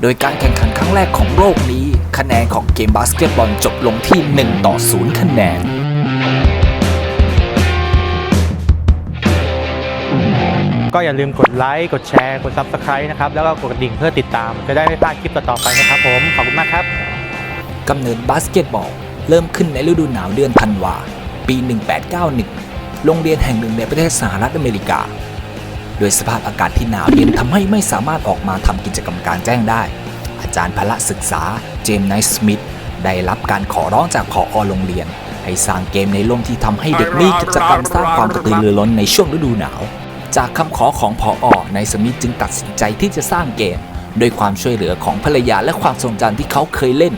โดยการแข่งขันครั้งแรกของโลกนี้ คะแนนของเกมบาสเกตบอลจบลงที่ 1 ต่อ 0 คะแนน ก็อย่าลืมกดไลค์ กดแชร์ กด Subscribe นะครับ แล้วก็กดกระดิ่งเพื่อติดตาม จะได้ไม่พลาดคลิปต่อๆไปนะครับผม ขอบคุณมากครับ กำเนิดบาสเกตบอล เริ่มขึ้นในฤดูหนาวเดือนธันวา ปี 1891 โรงเรียนแห่งหนึ่งในประเทศสหรัฐอเมริกา โดยสภาพอากาศที่หนาวเย็นทำให้ไม่สามารถออกมาทำกิจกรรมกลารแจ้งได้ อาจารย์พละศึกษาเจมส์ไนท์สมิธได้รับการขอร้องจากผอโรงเรียน ให้สร้างเกมในร่มที่ทำให้เด็กมีกิจกรรมสร้างความกระตือรือร้นในช่วงฤดูหนาว จากคำขอของผอในายสมิธจึงตัดสินใจที่จะสร้างเกมด้วยความช่วยเหลือของภรรยาและความทรงจำที่เขาเคยเล่น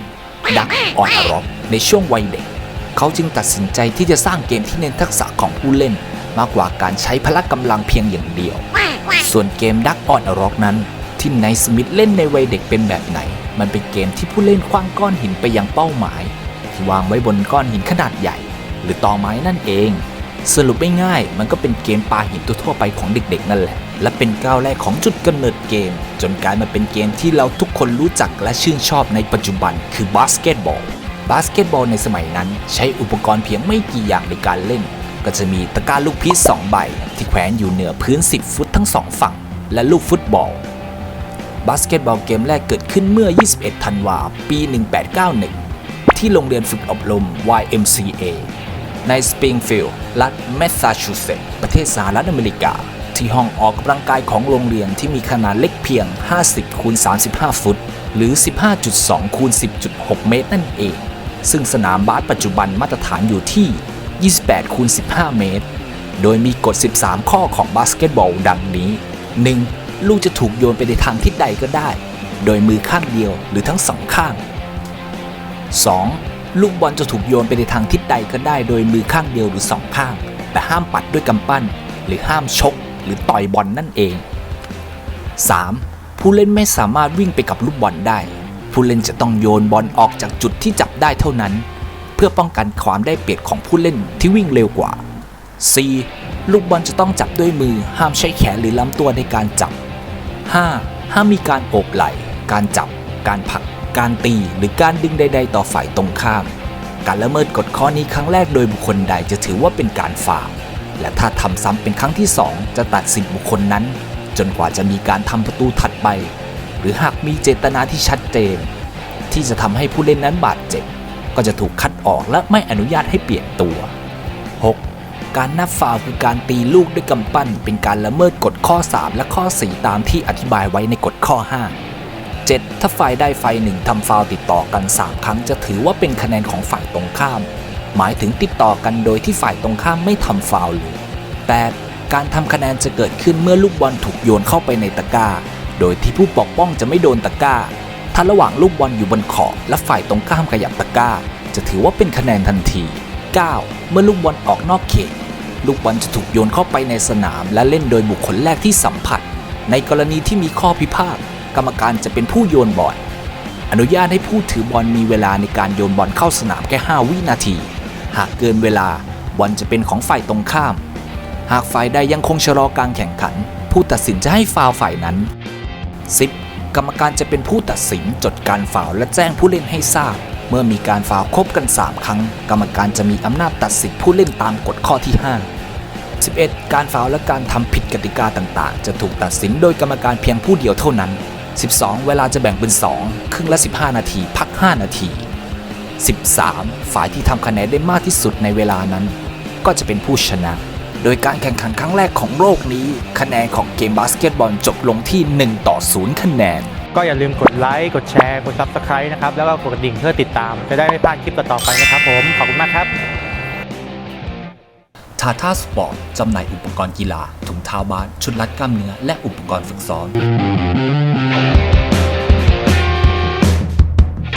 ดักออนร็อกในช่วงวัยเด็ก เขาจึงตัดสินใจที่จะสร้างเกมที่เน้นทักษะของผู้เล่น มากกว่าการใช้พละกำลังเพียงอย่างเดียว ส่วนเกมดักออนร็อกนั้น ที่ไนท์สมิธเล่นในวัยเด็กเป็นแบบไหน มันเป็นเกมที่ผู้เล่นคว้างก้อนหินไปยังเป้าหมาย ที่วางไว้บนก้อนหินขนาดใหญ่ หรือตอไม้นั่นเอง สรุปไม่ง่ายมันก็เป็นเกมปาหินทั่วไปของเด็กๆ นั่นแหละ และเป็นก้าวแรกของจุดกำเนิดเกม จนกลายมาเป็นเกมที่เราทุกคนรู้จักและชื่นชอบในปัจจุบันคือบาสเกตบอลบาสเกตบอลในสมัยนั้นใช้อุปกรณ์เพียงไม่กี่อย่างในการเล่น ก็จะมีตะกร้าลูกพีช2ใบ ที่แขวนอยู่เหนือพื้น 10 ฟุตทั้งสองฝั่ง และลูกฟุตบอล บาสเกตบอลเกมแรกเกิดขึ้นเมื่อ 21 ธันวาปี 1891 ที่โรงเรียนฝึกอบรม YMCA ในสปริงฟิลด์รัฐแมสซาชูเซตส์ประเทศสหรัฐอเมริกา ที่ห้องออกกำลังกายของโรงเรียนที่มีขนาดเล็กเพียง 50คูณ35 ฟุต หรือ 15.2คูณ10.6 เมตรนั่นเอง ซึ่งสนามบาสปัจจุบันมาตรฐานอยู่ที่ 28คูณ15 เมตร โดยมีกฎ 13 ข้อของบาสเกตบอลดังนี้ 1. ลูกจะถูกโยนไปในทางทิศใดก็ได้ โดยมือข้างเดียวหรือทั้งสองข้าง 2. ลูกบอลจะถูกโยนไปในทางทิศใดก็ได้ โดยมือข้างเดียวหรือสองข้าง แต่ห้ามปัดด้วยกำปั้น หรือห้ามชก หรือต่อยบอลนั่นเอง 3. ผู้เล่นไม่สามารถวิ่งไปกับลูกบอลได้ ผู้เล่นจะต้องโยนบอลออกจากจุดที่จับได้เท่านั้น พื่อป้องกันความได้เปรียบของผู้เล่นที่วิ่งเร็วกว่า 4. ลูกบอลจะต้องจับด้วยมือห้ามใช้แขนหรือลำตัวในการจับ 5. ห้ามมีการโอบไหล่ การจับ การผลัก การตี หรือการดึงใด ๆ ต่อฝ่ายตรงข้าม การละเมิดกฎข้อนี้ครั้งแรกโดยบุคคลใดจะถือว่าเป็นการฝ่า และถ้าทำซ้ำเป็นครั้งที่ 2 จะตัดสิทธิบุคคลนั้น จนกว่าจะมีการทำประตูถัดไป หรือหากมีเจตนาที่ชัดเจน ที่จะทำให้ผู้เล่นนั้นบาดเจ็บ ก็จะถูกคัดออกและไม่อนุญาตให้เปลี่ยนตัว 6. การนับฟาวคือการตีลูกด้วยกำปั้น เป็นการละเมิดกฎข้อ 3 และข้อ 4 ตามที่อธิบายไว้ในกฎข้อ 5 7. ถ้าฝ่ายใดฝ่ายหนึ่งทำฟาวติดต่อกัน 3 ครั้งจะถือว่าเป็นคะแนนของฝ่ายตรงข้าม หมายถึงติดต่อกันโดยที่ฝ่ายตรงข้ามไม่ทำฟาวเลย 8. การทำคะแนนจะเกิดขึ้นเมื่อลูกบอลถูกโยนเข้าไปในตะกร้า โดยที่ผู้ปกป้องจะไม่โดนตะกร้า ถ้าระหว่างลูกบอลอยู่บนขอบและฝ่ายตรงข้ามขยับตะกร้า จะถือว่าเป็นคะแนนทันที 9. เมื่อลูกบอลออกนอกเขต ลูกบอลจะถูกโยนเข้าไปในสนาม และเล่นโดยบุคคลแรกที่สัมผัส ในกรณีที่มีข้อพิพาทกรรมการจะเป็นผู้โยนบอลอนุญาตให้ผู้ถือบอลมีเวลาในการโยนบอลเข้าสนามแค่ 5 วินาที หากเกินเวลาบอลจะเป็นของฝ่ายตรงข้าม หากฝ่ายใดยังคงชะลอการแข่งขัน ผู้ตัดสินจะให้ฟาวฝ่ายนั้น 10. กรรมการจะเป็นผู้ตัดสินจดการฟาวและแจ้งผู้เล่นให้ทราบ เมื่อมีการฟาวครบกัน 3 ครั้ง กรรมการจะมีอำนาจตัดสินผู้เล่นตามกฎข้อที่ 5 11. การฟาวและการทำผิดกติกาต่างๆ จะถูกตัดสินโดยกรรมการเพียงผู้เดียวเท่านั้น 12. เวลาจะแบ่งเป็น 2 ครึ่งละ 15 นาที พัก 5 นาที 13. ฝ่ายที่ทำคะแนนได้มากที่สุดในเวลานั้น ก็จะเป็นผู้ชนะ โดยการแข่งขันครั้งแรกของโลกนี้ คะแนนของเกมบาสเกตบอลจบลงที่ 1 ต่อ 0 คะแนน ก็อย่าลืมกดไลค์ กดแชร์ กด Subscribe นะครับ แล้วก็กดกระดิ่งเพื่อติดตาม จะได้ไม่พลาดคลิปต่อๆไปนะครับผม ขอบคุณมากครับทาท่าสปอร์ตจำหน่ายอุปกรณ์กีฬาถุงเท้าบาสชุดรัดกล้ามเนื้อและอุปกรณ์ฝึกซ้อม